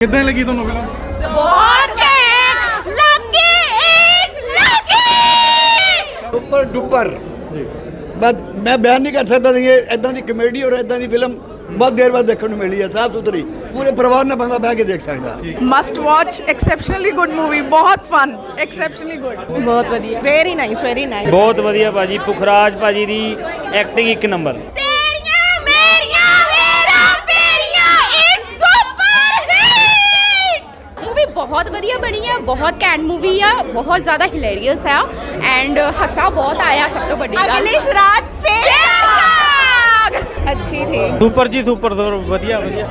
ਕਿੱਦਾਂ ਲੱਗੀ ਤੁਹਾਨੂੰ ਫਿਲਮ? ਬਹੁਤ ਘੈਂਟ। ਲੱਕੀ ਇਜ਼ ਲੱਕੀ ਉੱਪਰ ਡੁੱਪਰ। ਮੈਂ ਮੈਂ ਬਿਆਨ ਨਹੀਂ ਕਰ ਸਕਦਾ ਕਿ ਇਹ ਇਦਾਂ ਦੀ ਕਮੇਡੀ ਔਰ ਇਦਾਂ ਦੀ ਫਿਲਮ ਬਹੁਤ ਦੇਰ ਬਾਅਦ ਦੇਖਣ ਨੂੰ ਮਿਲੀ ਹੈ ਸਾਫ਼ ਸੁਥਰੀ। ਪੂਰੇ ਪਰਿਵਾਰ ਨਾਲ ਬੰਦਾ ਬਹਿ ਕੇ ਦੇਖ ਸਕਦਾ। Must watch exceptionally good movie ਬਹੁਤ ਫਨ ਐਕਸੈਪਸ਼ਨਲੀ ਗੁੱਡ ਬਹੁਤ ਵਧੀਆ। ਵੈਰੀ ਨਾਈਸ ਵੈਰੀ ਨਾਈਸ ਬਹੁਤ ਵਧੀਆ ਭਾਜੀ ਪੁਖਰਾਜ ਭਾਜੀ ਦੀ ਐਕਟਿੰਗ ਇੱਕ ਨੰਬਰ ਤੇਰੀਆਂ ਮੇਰੀਆਂ ਮੇਰਾ ਫੇਰੀਆਂ ਇਜ਼ ਸੁਪਰ ਹਿੱਟ ਮੂਵੀ ਬਹੁਤ ਵਧੀਆ ਬਣੀ ਹੈ ਬਹੁਤ ਕੈਂਟ ਮੂਵੀ ਆ ਬਹੁਤ ਜ਼ਿਆਦਾ ਹਿਲੇਰੀਅਸ ਆ ਐਂਡ ਹੱਸਾ ਬਹੁਤ ਆਇਆ ਸਭ ਤੋਂ ਵੱਡੀ ਗੱਲ ਅਗਲੀ ਰਾਤ ਫੇਰ ਅੱਛੀ ਥੀ ਸੁਪਰ ਜੀ ਸੁਪਰ ਵਧੀਆ ਵਧੀਆ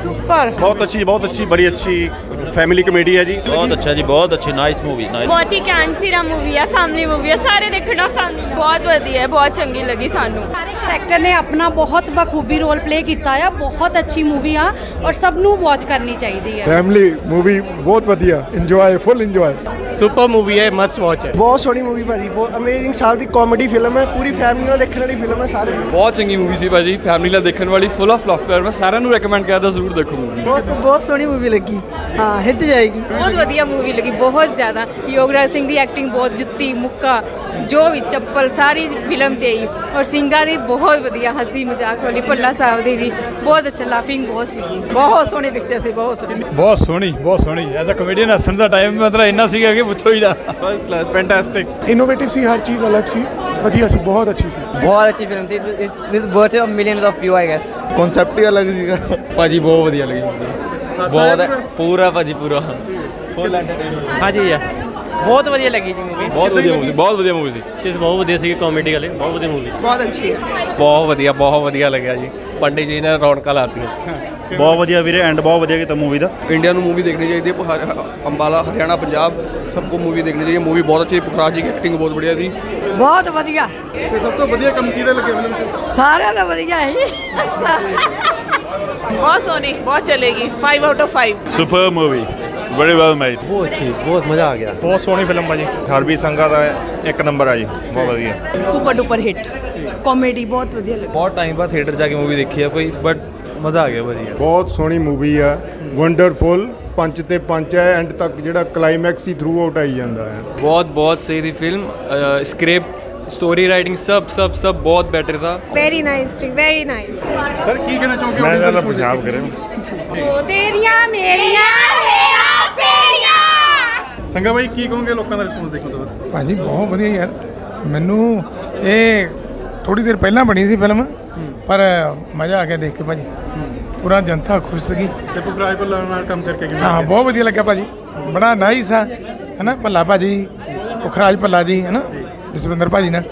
ਬਹੁਤ ਅੱਛੀ ਬਹੁਤ ਅੱਛੀ ਬੜੀ ਅੱਛੀ ਫੈਮਿਲੀ ਕਮੇਡੀ ਹੈ ਜੀ। ਬਹੁਤ ਅੱਛਾ ਜੀ ਬਹੁਤ ਅੱਛੀ ਨਾਈਸ ਮੂਵੀ ਨਾਈਸ ਬਹੁਤ ਹੀ ਕੈਂਟ ਸੀਰਾ ਮੂਵੀ ਆ ਫੈਮਿਲੀ ਮੂਵੀ ਆ ਸਾਰੇ ਦੇਖਣਾ ਫੈਮਿਲੀ ਬਹੁਤ ਵਧੀਆ ਹੈ ਬਹੁਤ ਚੰਗੀ ਲੱਗੀ ਸਾਨੂੰ। ਸਾਰੇ ਕਰੈਕਟਰ ਨੇ ਆਪਣਾ ਬਹੁਤ ਬਖੂਬੀ ਰੋਲ ਪਲੇ ਕੀਤਾ ਆ ਬਹੁਤ ਅੱਛੀ ਮੂਵੀ ਆ ਔਰ ਸਭ ਨੂੰ ਵਾਚ ਕਰਨੀ ਚਾਹੀਦੀ ਹੈ। ਫੈਮਿਲੀ ਮੂਵੀ ਬਹੁਤ ਵਧੀਆ enjoy full enjoy super movie ਹੈ ਮਸਟ ਵਾਚ ਹੈ। ਬਹੁਤ ਸੋਹਣੀ ਮੂਵੀ ਭਾਜੀ ਬਹੁਤ ਅਮੇਜ਼ਿੰਗ ਸਾਹਿਬ ਦੀ ਕਾਮੇਡੀ ਫਿਲਮ ਹੈ ਪੂਰੀ ਫੈਮਿਲੀ ਨਾਲ ਦੇਖਣ ਵਾਲੀ ਫਿਲਮ ਹੈ ਸਾਰੇ। ਬਹੁਤ ਚੰਗੀ ਮੂਵੀ ਸੀ ਭਾਜੀ ਫੈਮਿਲੀ ਨਾਲ ਦੇਖਣ ਵਾਲੀ ਫੁੱਲ ਆਫ ਲਾਫਟਰ ਮੈਂ ਸਾਰਿਆਂ ਨੂੰ ਰეკਮੈਂਡ ਕਰਦਾ ਜ਼ਰੂਰ ਦੇਖੋ ਮੂਵੀ ਬਹੁਤ ਬਹੁਤ ਸੋਹਣੀ ਮੂਵੀ ਲੱਗੀ। ਹਾਂ। ਹਿੱਟ ਜਾਏਗੀ। ਬਹੁਤ ਵਧੀਆ ਮੂਵੀ ਲੱਗੀ ਬਹੁਤ ਜ਼ਿਆਦਾ। ਯੋਗਰਾਜ ਸਿੰਘ ਦੀ ਐਕਟਿੰਗ ਬਹੁਤ ਜੁੱਤੀ ਮੁੱਕਾ ਜੋ ਵੀ ਚੱਪਲ ਸਾਰੀ ਫਿਲਮ ਚ ਹੀ ਔਰ ਸਿੰਘਾਂ ਦੀ ਬਹੁਤ ਵਧੀਆ ਹੱਸੀ ਮਜ਼ਾਕ ਵਾਲੀ ਭੱਲਾ ਸਾਹਿਬ ਦੀ ਵੀ। ਬਹੁਤ ਅੱਛਾ ਲਾਫਿੰਗ ਬਹੁਤ ਸੀਗੀ। ਬਹੁਤ ਸੋਹਣੀ ਪਿਕਚਰ ਸੀ ਬਹੁਤ ਸੋਹਣੀ। ਬਹੁਤ ਸੋਹਣੀ ਬਹੁਤ ਸੋਹਣੀ। ਐਜ਼ ਅ ਕਮੇਡੀਅਨ ਹੱਸਣ ਦਾ ਟਾਈਮ ਮਤਲਬ ਇੰਨਾ ਸੀਗਾ ਕਿ ਪੁੱਛੋ ਹੀ ਨਾ। ਫਸਟ ਕਲਾਸ ਫੈਂਟੈਸਟਿਕ ਇਨੋਵੇਟਿਵ ਸੀ ਹਰ ਚੀਜ਼ ਅਲੱਗ ਸੀ ਵਧੀਆ ਸੀ ਬਹੁਤ ਅੱਛੀ ਸੀ। ਬਹੁਤ ਅੱਛੀ film C it's worth of millions of view I guess concept ਹੀ ਅਲੱਗ ਸੀਗਾ। ਭਾਜੀ ਬਹੁਤ ਵਧੀਆ ਲੱਗੀ। ਮੂਵੀ ਬਹੁਤ ਪੂਰਾ ਭਾਜੀ ਪੂਰਾ ਫੁੱਲ ਐਂਟਰਟੇਨਮੈਂਟ ਹਾਂਜੀ ਆ ਬਹੁਤ ਵਧੀਆ ਲੱਗੀ ਜੀ ਮੂਵੀ ਬਹੁਤ ਵਧੀਆ ਮੂਵੀ ਸੀ ਬਹੁਤ ਵਧੀਆ ਮੂਵੀ ਸੀ ਚੀਜ਼ ਬਹੁਤ ਵਧੀਆ ਸੀ ਕਾਮੇਡੀ ਵਾਲੇ ਬਹੁਤ ਵਧੀਆ ਮੂਵੀ ਬਹੁਤ ਅੱਛੀ ਹੈ ਬਹੁਤ ਵਧੀਆ ਬਹੁਤ ਵਧੀਆ ਲੱਗਿਆ ਜੀ ਪੰਡਿਤ ਜੀ ਨੇ ਰੌਣਕਾਂ ਲਾਤੀਆਂ ਬਹੁਤ ਵਧੀਆ ਵੀਰੇ ਐਂਡ ਬਹੁਤ ਵਧੀਆ ਕੀਤਾ ਮੂਵੀ ਦਾ इंडिया में मूवी देखनी चाहिए थी हर- अम्बाला हरियाणा पंजाब सबको मूवी देखनी चाहिए मूवी बहुत अच्छी है पुखराज जी की एक्टिंग बहुत बढ़िया थी ਬਹੁਤ ਵਧੀਆ ਤੇ ਸਭ ਤੋਂ ਵਧੀਆ ਕੰਮ ਕਿਹਦੇ ਲੱਗੇ ਫਿਲਮ 'ਚ ਸਾਰਿਆਂ ਦਾ ਵਧੀਆ ਹੈ ਬਹੁਤ ਸੋਹਣੀ ਬਹੁਤ ਚਲੇਗੀ 5 out of 5 super movie very well made ਬਹੁਤ ਅੱਛੀ ਬਹੁਤ ਮਜ਼ਾ ਆ ਗਿਆ ਬਹੁਤ ਸੋਹਣੀ ਫਿਲਮ ਭਾਜੀ ਹਰਬੀ ਸੰਘਾ ਦਾ ਇੱਕ ਨੰਬਰ ਆ ਜੀ ਬਹੁਤ ਵਧੀਆ ਸੁਪਰ ਡੂਪਰ ਹਿੱਟ ਕਾਮੇਡੀ ਬਹੁਤ ਵਧੀਆ ਲੱਗੀ बहुत टाइम बाद थिएटर जाके मूवी देखी है कोई बट मज़ा आ गया बढ़िया ਬਹੁਤ ਸੋਹਣੀ ਮੂਵੀ ਆ ਵੰਡਰਫੁਲ ਪੰਜ ਤੇ ਪੰਜ ਹੈ ਐਂਡ ਤੱਕ ਜਿਹੜਾ ਕਲਾਈਮੈਕਸ ਹੀ ਥਰੂ ਆਊਟ ਆਈ ਜਾਂਦਾ ਹੈ बहुत बहुत सही थी फिल्म स्क्रिप्ट स्टोरी राइटिंग सब सब सब बहुत बेटर था ਵੈਰੀ ਨਾਈਸ ਜੀ ਵੈਰੀ ਨਾਈਸ ਸਰ ਕੀ ਕਹਿਣਾ ਚਾਹੋਗੇ ਮੈਂ ਜ਼ਿਆਦਾ ਪੰਜਾਬ ਕਰੇ ਤੇਰੀਆਂ ਮੇਰੀਆਂ ਮੇਰਾ ਫੇਰੀਆਂ ਸੰਗਾ ਬਾਈ ਕੀ ਕਹੋਗੇ ਲੋਕਾਂ ਦਾ ਰਿਸਪੌਂਸ ਦੇਖਣ ਤੋਂ ਬਾਅਦ ਭਾਜੀ ਬਹੁਤ ਵਧੀਆ ਯਾਰ ਮੈਨੂੰ ਇਹ ਥੋੜੀ ਦੇਰ ਪਹਿਲਾਂ ਬਣੀ ਸੀ ਫਿਲਮ ਪਰ ਮਜ਼ਾ ਆ ਗਿਆ ਦੇਖ ਕੇ ਭਾਜੀ ਪੂਰਾ ਜਨਤਾ ਖੁਸ਼ ਸੀਗੀ ਤੇ ਪੁਖਰਾਜ ਭੱਲਾ ਨਾਲ ਕੰਮ ਕਰਕੇ ਕਿਵੇਂ ਹਾਂ ਬਹੁਤ ਵਧੀਆ ਲੱਗਾ ਭਾਜੀ ਬੜਾ ਨਾਈਸ ਆ ਹੈਨਾ ਭੱਲਾ ਭਾਜੀ ਪੁਖਰਾਜ ਭੱਲਾ ਜੀ ਹੈਨਾ ਜਸਵਿੰਦਰ ਭਾਜੀ ਨਾਲ।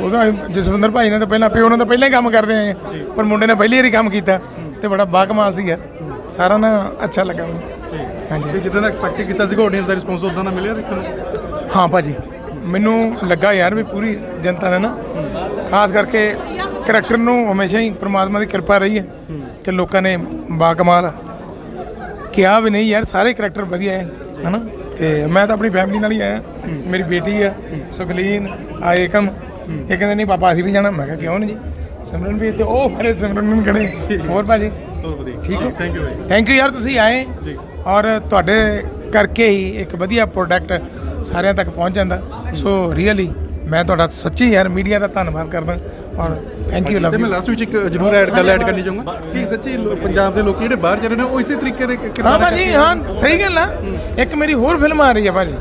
ਉਹਦਾ ਜਸਵਿੰਦਰ ਭਾਜੀ ਨੇ ਤਾਂ ਪਹਿਲਾਂ ਪਿਓ ਨਾਲ ਤਾਂ ਪਹਿਲਾਂ ਹੀ ਕੰਮ ਕਰਦੇ ਆਏ ਆ, ਪਰ ਮੁੰਡੇ ਨੇ ਪਹਿਲੀ ਵਾਰੀ ਕੰਮ ਕੀਤਾ ਤੇ ਬੜਾ ਬਾਕਮਾਲ ਸੀਗਾ। ਸਾਰਾ ਨਾ ਅੱਛਾ ਲੱਗਾ ਮੈਨੂੰ। ਤੇ ਹਾਂਜੀ। ਜਿੱਦਾਂ ਦਾ ਐਕਸਪੈਕਟ ਕੀਤਾ ਸੀਗਾ ਆਡੀਅנס ਦਾ ਰਿਸਪੌਂਸ ਉਦਾਂ ਦਾ ਮਿਲਿਆ ਦੇਖਣ ਨੂੰ? ਹਾਂ ਭਾਜੀ। ਮੈਨੂੰ ਲੱਗਾ ਯਾਰ ਵੀ ਪੂਰੀ ਜਨਤਾ ਨੇ ਨਾ। ਖਾਸ ਕਰਕੇ ਕਰੈਕਟਰ ਨੂੰ ਹਮੇਸ਼ਾ ਹੀ ਪ੍ਰਮਾਤਮਾ ਦੀ ਕਿਰਪਾ ਰਹੀ ਹੈ ਕਿ ਲੋਕਾਂ ਨੇ ਬਾਕਮਾਲ ਕਿਹਾ ਵੀ ਨਹੀਂ ਯਾਰ ਸਾਰੇ ਕਰੈਕਟਰ ਵਧੀਆ ਹੈ ਹਨਾ? ਤੇ ਮੈਂ ਤਾਂ ਆਪਣੀ ਫੈਮਿਲੀ ਨਾਲ ਹੀ ਆਇਆ। ਮੇਰੀ ਬੇਟੀ ਆ ਸੁਖਲੀਨ ਆ ਏਕਮ ਇਹ ਕਹਿੰਦੇ ਨਹੀਂ ਪਾਪਾ ਅਸੀਂ ਵੀ ਜਾਣਾ। ਮੈਂ ਕਿਹਾ ਕਿਉਂ ਨਹੀਂ ਜੀ? ਸਿਮਰਨ ਵੀ ਤੇ ਉਹ ਖੜੇ ਸਿਮਰਨ ਨੂੰ ਖੜੇ ਹੋਰ ਭਾਜੀ? ਠੀਕ ਹੋ? Thank you bye thank you ਯਾਰ ਤੁਸੀਂ ਆਏ। ਔਰ ਤੁਹਾਡੇ ਕਰਕੇ ਹੀ ਇੱਕ ਵਧੀਆ ਪ੍ਰੋਡਕਟ ਸਾਰਿਆਂ ਤੱਕ ਪਹੁੰਚ ਜਾਂਦਾ। ਸੋ ਰੀਅਲੀ ਮੈਂ ਤੁਹਾਡਾ ਸੱਚੀ ਯਾਰ ਮੀਡੀਆ ਦਾ ਧੰਨਵਾਦ ਕਰਦਾ। ਔਰ ਥੈਂਕ ਯੂ ਲਵ ਤੇ ਮੈਂ ਲਾਸਟ ਵਿੱਚ ਇੱਕ ਜ਼ਰੂਰ ਐਡ ਗੱਲ ਐਡ ਕਰਨੀ ਚਾਹੂੰਗਾ ਕਿ ਸੱਚੀ ਪੰਜਾਬ ਦੇ ਲੋਕ ਜਿਹੜੇ ਬਾਹਰ ਜਾ ਰਹੇ ਨੇ ਉਹ ਇਸੇ ਤਰੀਕੇ ਦੇ ਕਿਰਦਾਰ ਹਾਂ ਭਾਜੀ ਹਾਂ ਸਹੀ ਗੱਲ ਆ। ਇੱਕ ਮੇਰੀ ਹੋਰ ਫਿਲਮ ਆ ਰਹੀ ਹੈ ਭਾਜੀ।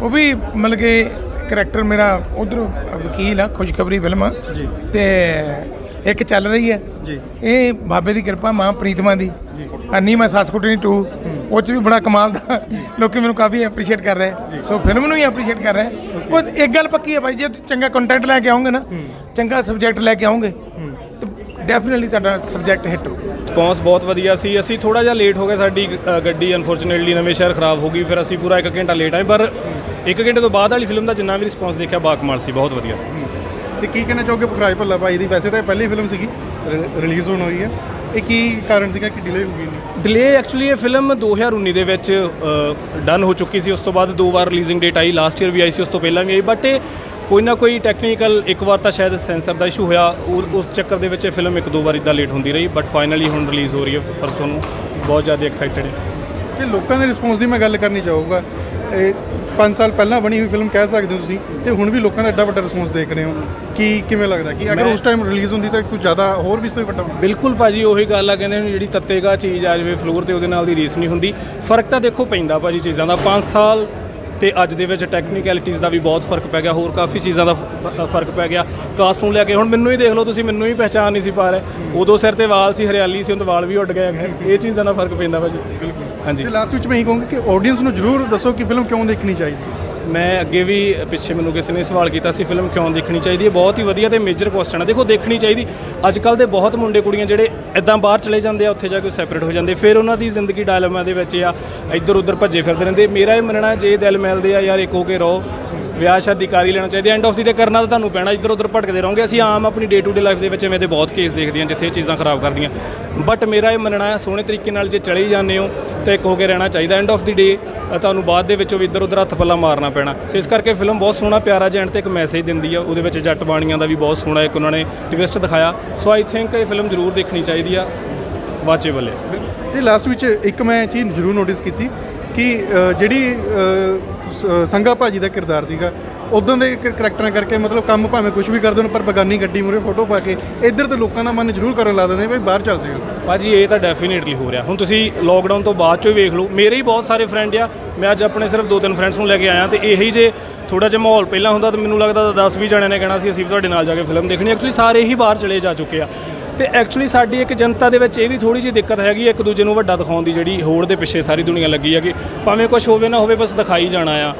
ਉਹ ਵੀ ਮਤਲਬ ਕਿ ਕਰੈਕਟਰ ਮੇਰਾ ਉਧਰ ਵਕੀਲ ਆ ਖੁਸ਼ਖਬਰੀ ਫਿਲਮ ਆ। ਜੀ। ਤੇ ਇੱਕ ਚੱਲ ਰਹੀ ਹੈ ਜੀ। ਇਹ ਬਾਬੇ ਦੀ ਕਿਰਪਾ ਮਾਂ ਪ੍ਰੀਤਮਾ ਦੀ। ਅੰਨੀ ਮੈਂ ਸੱਸ ਕੁੱਟਣੀ 2 ਉਹ ਚ ਵੀ ਬੜਾ ਕਮਾਲ ਦਾ ਲੋਕੀ ਮੈਨੂੰ ਕਾਫੀ ਐਪਰੀਸ਼ੀਏਟ ਕਰ ਰਹੇ। ਸੋ ਫਿਲਮ ਨੂੰ ਹੀ ਐਪਰੀਸ਼ੀਏਟ ਕਰ ਰਹੇ। ਕੋਈ ਇੱਕ ਗੱਲ ਪੱਕੀ ਹੈ ਭਾਈ ਜੇ ਚੰਗਾ ਕੰਟੈਂਟ ਲੈ ਕੇ ਆਓਗੇ ਨਾ ਚੰਗਾ ਸਬਜੈਕਟ ਲੈ ਕੇ ਆਓਗੇ ਤਾਂ ਡੈਫੀਨਿਟਲੀ ਤੁਹਾਡਾ ਸਬਜੈਕਟ ਹਿੱਟ ਹੋਊਗਾ। ਰਿਸਪੌਂਸ ਬਹੁਤ ਵਧੀਆ ਸੀ। ਅਸੀਂ ਥੋੜਾ ਜਿਹਾ ਲੇਟ ਹੋ ਗਏ ਸਾਡੀ ਅ, ਗੱਡੀ ਅਨਫੋਰਚੂਨੇਟਲੀ ਨਵੇਂ ਸ਼ਹਿਰ ਖਰਾਬ ਹੋ ਗਈ ਫਿਰ ਅਸੀਂ ਪੂਰਾ 1 ਘੰਟਾ ਲੇਟ ਆਏ ਪਰ 1 ਘੰਟੇ ਤੋਂ ਬਾਅਦ ਵਾਲੀ ਫਿਲਮ ਦਾ ਜਿੰਨਾ ਵੀ ਰਿਸਪੌਂਸ ਦੇਖਿਆ ਬਾਕਮਾਲ ਸੀ ਬਹੁਤ ਵਧੀਆ ਸੀ। ਤੇ ਕੀ ਕਹਿਣਾ ਚਾਹੋਗੇ ਪੁਖਰਾਜ ਭੱਲਾ ਭਾਈ ਦੀ? ਵੈਸੇ ਤਾਂ ਇਹ ਪਹਿਲੀ ਫਿਲਮ ਸੀਗੀ ਰਿਲੀਜ਼ ਹੋਣ ਹੋਈ ਹੈ। ਇਹ ਕੀ ਕਾਰਨ ਸੀਗਾ ਕਿ ਡਿਲੇ ਹੋ ਗਈ ਨਹੀਂ ਡਿਲੇ ਐਕਚੁਅਲੀ ਇਹ ਫਿਲਮ 2019 ਦੇ ਵਿੱਚ ਡਨ ਹੋ ਚੁੱਕੀ ਸੀ। ਉਸ ਤੋਂ ਬਾਅਦ ਦੋ ਵਾਰ ਰਿਲੀਜ਼ਿੰਗ ਡੇਟ ਆਈ ਲਾਸਟ ਈਅਰ ਵੀ ਆਈ ਸੀ ਉਸ ਤੋਂ ਪਹਿਲਾਂ ਵੀ ਆਈ ਬਟ ਇਹ ਕੋਈ ਨਾ ਕੋਈ ਟੈਕਨੀਕਲ ਇੱਕ ਵਾਰ ਤਾਂ ਸ਼ਾਇਦ ਸੈਂਸਰ ਦਾ ਇਸ਼ੂ ਹੋਇਆ ਉਹ- ਉਸ ਚੱਕਰ ਦੇ ਵਿੱਚ ਇਹ ਫਿਲਮ ਇੱਕ ਦੋ ਵਾਰ ਇਦਾਂ ਲੇਟ ਹੁੰਦੀ ਰਹੀ ਬਟ ਫਾਈਨਲੀ ਹੁਣ ਰਿਲੀਜ਼ ਹੋ ਰਹੀ ਹੈ ਪਰਸੋਂ ਨੂੰ ਬਹੁਤ ਜ਼ਿਆਦਾ ਐਕਸਾਈਟਡ ਹੈ। ਤੇ ਲੋਕਾਂ ਦੇ ਰਿਸਪੌਂਸ ਦੀ ਮੈਂ ਗੱਲ ਕਰਨੀ ਚਾਹੂੰਗਾ। ਇਹ 5 ਸਾਲ ਪਹਿਲਾਂ ਬਣੀ ਹੋਈ ਫਿਲਮ ਕਹਿ ਸਕਦੇ ਹੋ ਤੁਸੀਂ ਤੇ ਹੁਣ ਵੀ ਲੋਕਾਂ ਦਾ ਐਡਾ ਵੱਡਾ ਰਿਸਪੌਂਸ ਦੇਖ ਰਹੇ ਹੋ। ਕਿ ਕਿਵੇਂ ਲੱਗਦਾ ਕਿ ਅਗਰ ਮੈਂ- ਉਸ ਟਾਈਮ ਰਿਲੀਜ਼ ਹੁੰਦੀ ਤਾਂ ਕੁਝ ਜ਼ਿਆਦਾ ਹੋਰ ਵੀ ਇਸ ਤੋਂ ਵੀ ਵੱਡਾ ਹੁੰਦਾ। ਬਿਲਕੁਲ ਭਾਜੀ ਉਹੀ ਗੱਲ ਆ ਕਹਿੰਦੇ ਨੇ ਜਿਹੜੀ ਤੱਤੇਗਾ ਚੀਜ਼ ਆ ਜਾਵੇ ਫਲੋਰ ਤੇ ਉਹਦੇ ਨਾਲ ਦੀ ਰੀਸ ਨਹੀਂ ਹੁੰਦੀ। ਫ਼ਰਕ ਤਾਂ ਦੇਖੋ ਪੈਂਦਾ ਭਾਜੀ ਚੀਜ਼ਾਂ ਦਾ 5 ਸਾਲ ਤੇ ਅੱਜ ਦੇ ਵਿੱਚ ਟੈਕਨੀਕੈਲਿਟੀਜ਼ ਦਾ ਵੀ ਬਹੁਤ ਫ਼ਰਕ ਪੈ ਗਿਆ ਹੋਰ ਕਾਫੀ ਚੀਜ਼ਾਂ ਦਾ ਫ਼ਰਕ ਪੈ ਗਿਆ। ਕਾਸਟ ਨੂੰ ਲੈ ਕੇ ਹੁਣ ਮੈਨੂੰ ਹੀ ਦੇਖ ਲਓ ਤੁਸੀਂ ਮੈਨੂੰ ਹੀ ਪਹਿਚਾਨ ਨਹੀਂ ਸੀ ਪਾ ਰਹੇ। ਉਦੋਂ ਸਿਰ ਤੇ ਵਾਲ ਸੀ ਹਰਿਆਲੀ ਸੀ ਹੁਣ ਵਾਲ ਵੀ ਉੱਡ ਗਏ ਹੈਗੇ। ਇਹ ਚੀਜ਼ਾਂ ਦਾ ਫ਼ਰਕ ਪੈਂਦਾ ਭਾਜੀ। ਹਾਂਜੀ। ਤੇ ਲਾਸਟ ਵਿੱਚ ਮੈਂ ਇਹੀ ਕਹੂੰਗਾ ਕਿ ਆਡੀਅנס ਨੂੰ ਜ਼ਰੂਰ ਦੱਸੋ ਕਿ ਫਿਲਮ ਕਿਉਂ ਦੇਖਣੀ ਚਾਹੀਦੀ। ਹੈ ਮੈਂ ਅੱਗੇ ਵੀ ਪਿੱਛੇ ਮੈਨੂੰ ਕਿਸੇ ਨੇ ਸਵਾਲ ਕੀਤਾ ਸੀ, ਫਿਲਮ ਕਿਉਂ ਦੇਖਣੀ ਚਾਹੀਦੀ ਹੈ? ਬਹੁਤ ਹੀ ਵਧੀਆ ਤੇ ਮੇਜਰ ਕੁਐਸਚਨ ਹੈ ਦੇਖੋ, ਦੇਖਣੀ ਚਾਹੀਦੀ। ਅੱਜ ਕੱਲ ਦੇ ਬਹੁਤ ਮੁੰਡੇ ਕੁੜੀਆਂ ਜਿਹੜੇ ਇਦਾਂ ਬਾਹਰ ਚਲੇ ਜਾਂਦੇ ਆ, ਉੱਥੇ ਜਾ ਕੇ ਸੈਪਰੇਟ ਹੋ ਜਾਂਦੇ। ਫਿਰ ਉਹਨਾਂ ਦੀ ਜ਼ਿੰਦਗੀ ਡਾਇਲਮਾ ਦੇ ਵਿੱਚ ਆ ਇੱਧਰ ਉੱਧਰ ਭੱਜੇ ਫਿਰਦੇ ਰਹਿੰਦੇ। ਮੇਰਾ ਇਹ ਮੰਨਣਾ, ਜੇ ਦਿਲ ਮਿਲਦੇ ਆ, ਯਾਰ ਇੱਕ ਹੋ ਕੇ ਰਹੋ। ਵਿਆਹ ਸ਼ਾਦੀ ਕਰ ਹੀ ਲੈਣਾ ਚਾਹੀਦਾ। ਐਂਡ ਆਫ ਦੀ ਡੇ ਕਰਨਾ ਤਾਂ ਤੁਹਾਨੂੰ ਪੈਣਾ, ਇੱਧਰ ਉੱਧਰ ਭਟਕਦੇ ਰਹੋਗੇ। ਅਸੀਂ ਆਮ ਆਪਣੀ ਡੇ ਟੂ ਡੇ ਲਾਈਫ ਦੇ ਵਿੱਚ ਐਵੇਂ ਦੇ ਬਹੁਤ ਕੇਸ ਦੇਖਦੇ ਹਾਂ, ਜਿੱਥੇ ਇਹ ਚੀਜ਼ਾਂ ਖਰਾਬ ਕਰਦੀਆਂ। ਬਟ ਮੇਰਾ ਇਹ ਮੰਨਣਾ ਹੈ, ਸੋਹਣੇ ਤਰੀਕੇ ਨਾਲ ਜੇ ਚਲੇ ਜਾਂਦੇ ਹੋ, ਤਾਂ ਇੱਕ ਹੋ ਕੇ ਰਹਿਣਾ ਚਾਹੀਦਾ। ਐਂਡ ਆਫ ਦੀ ਡੇ ਤੁਹਾਨੂੰ ਬਾਅਦ ਦੇ ਵਿੱਚੋਂ ਵੀ ਇੱਧਰ ਉੱਧਰ ਹੱਥ ਪੱਲਾ ਮਾਰਨਾ ਪੈਣਾ। ਸੋ ਇਸ ਕਰਕੇ ਫਿਲਮ ਬਹੁਤ ਸੋਹਣਾ, ਪਿਆਰਾ ਜਿਹਾ ਐਂਡ ਤੇ ਇੱਕ ਮੈਸੇਜ ਦਿੰਦੀ ਆ। ਉਹਦੇ ਵਿੱਚ ਜੱਟ ਬਾਣੀਆਂ ਦਾ ਵੀ ਬਹੁਤ ਸੋਹਣਾ ਇੱਕ ਉਹਨਾਂ ਨੇ ਟਵਿਸਟ ਦਿਖਾਇਆ। ਸੋ ਆਈ ਥਿੰਕ ਇਹ ਫਿਲਮ ਜ਼ਰੂਰ ਦੇਖਣੀ ਚਾਹੀਦੀ ਆ। ਵਾਚੇਬਲ ਹੈ ਤੇ ਲਾਸਟ ਵਿੱਚ ਇੱਕ ਮੈਂ ਚੀਜ਼ ਜ਼ਰੂਰ ਨੋਟਿਸ ਕੀਤੀ ਕਿ ਜਿਹੜੀ ਸੰਗਾ ਭਾਜੀ ਦਾ ਕਿਰਦਾਰ ਸੀਗਾ। ਉਦੋਂ ਦੇ ਕਰੈਕਟਰਾਂ ਕਰਕੇ ਮਤਲਬ ਕੰਮ ਭਾਵੇਂ ਕੁਝ ਵੀ ਕਰਦੇ ਹੋਣ, ਪਰ ਬਗਾਨੀ ਗੱਡੀ ਮੂਰੇ ਫੋਟੋ ਪਾ ਕੇ ਇੱਧਰ ਤੇ ਲੋਕਾਂ ਦਾ ਮਨ ਜ਼ਰੂਰ ਕਰਨ ਲਾ ਦਿੰਦੇ ਵੀ ਬਾਹਰ ਚੱਲਦੇ ਹਾਂ ਭਾਜੀ, ਇਹ ਤਾਂ ਡੈਫੀਨੇਟਲੀ ਹੋ ਰਿਹਾ। ਹੁਣ ਤੁਸੀਂ ਲੋਕਡਾਊਨ ਤੋਂ ਬਾਅਦ ਚੋਂ ਹੀ ਵੇਖ ਲਓ। ਮੇਰੇ ਹੀ ਬਹੁਤ ਸਾਰੇ ਫਰੈਂਡ ਆ। ਮੈਂ ਅੱਜ ਆਪਣੇ ਸਿਰਫ ਦੋ ਤਿੰਨ ਫਰੈਂਡਸ ਨੂੰ ਲੈ ਕੇ ਆਇਆ ਤੇ ਇਹੀ ਜੇ ਥੋੜਾ ਜਿਹਾ ਮਾਹੌਲ ਪਹਿਲਾਂ ਹੁੰਦਾ ਤਾਂ ਮੈਨੂੰ ਲੱਗਦਾ ਤਾਂ 10 20 ਜਣਿਆਂ ਨੇ ਕਹਿਣਾ ਸੀ, ਅਸੀਂ ਵੀ ਤੁਹਾਡੇ ਨਾਲ ਜਾ ਕੇ ਫਿਲਮ ਦੇਖਣੀ ਐਕਚੁਅਲੀ ਸਾਰੇ ਹੀ ਬਾਹਰ ਚਲੇ ਜਾ ਚੁੱਕੇ ਆ। ਤੇ ਐਕਚੁਅਲੀ ਸਾਡੀ ਇੱਕ ਜਨਤਾ ਦੇ ਵਿੱਚ ਇਹ ਵੀ ਥੋੜੀ ਜਿਹੀ ਦਿੱਕਤ ਹੈਗੀ ਇੱਕ ਦੂਜੇ ਨੂੰ ਵੱਡਾ ਦਿਖਾਉਣ ਦੀ ਜਿਹੜੀ ਹੋੜ ਦੇ ਪਿੱਛੇ ਸਾਰੀ ਦੁਨੀਆ ਲੱਗੀ ਹੈਗੀ। ਭਾਵੇਂ ਕੁਝ ਹੋਵੇ ਨਾ ਹੋਵੇ ਬਸ ਦਿਖਾਈ ਜਾਣਾ ਆ।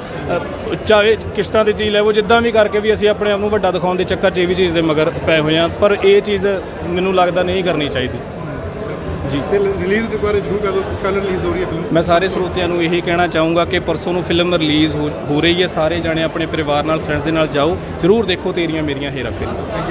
ਚਾਹੇ ਕਿਸ ਤਰ੍ਹਾਂ ਦੀ ਚੀਜ਼ ਲੈਵੋ ਜਿੱਦਾਂ ਵੀ ਕਰਕੇ ਵੀ ਅਸੀਂ ਆਪਣੇ ਆਪ ਨੂੰ ਵੱਡਾ ਦਿਖਾਉਣ ਦੇ ਚੱਕਰ 'ਚ ਇਹ ਵੀ ਚੀਜ਼ ਦੇ ਮਗਰ ਪਏ ਹੋਏ ਆ ਪਰ ਇਹ ਚੀਜ਼ ਮੈਨੂੰ ਲੱਗਦਾ ਨਹੀਂ ਕਰਨੀ ਚਾਹੀਦੀ। ਜੀ। ਤੇ ਰਿਲੀਜ਼ ਦੇ ਬਾਰੇ ਜ਼ਰੂਰ ਕਰ ਦਿਓ ਕੱਲ ਰਿਲੀਜ਼ ਹੋ ਰਹੀ ਹੈ ਫਿਲਮ ਮੈਂ ਸਾਰੇ ਸਰੋਤਿਆਂ ਨੂੰ ਇਹੀ ਕਹਿਣਾ ਚਾਹੂੰਗਾ ਕਿ ਪਰਸੋਂ ਨੂੰ ਫਿਲਮ ਰਿਲੀਜ਼ ਹੋ ਹੋ ਰਹੀ ਹੈ। ਸਾਰੇ ਜਾਣੇ ਆਪਣੇ ਪਰਿਵਾਰ ਨਾਲ ਫਰੈਂਡਸ ਦੇ ਨਾਲ ਜਾਓ। ਜ਼ਰੂਰ ਦੇਖੋ ਤੇਰੀਆਂ ਮੇਰੀਆਂ ਹੇਰਾ ਫੇਰੀ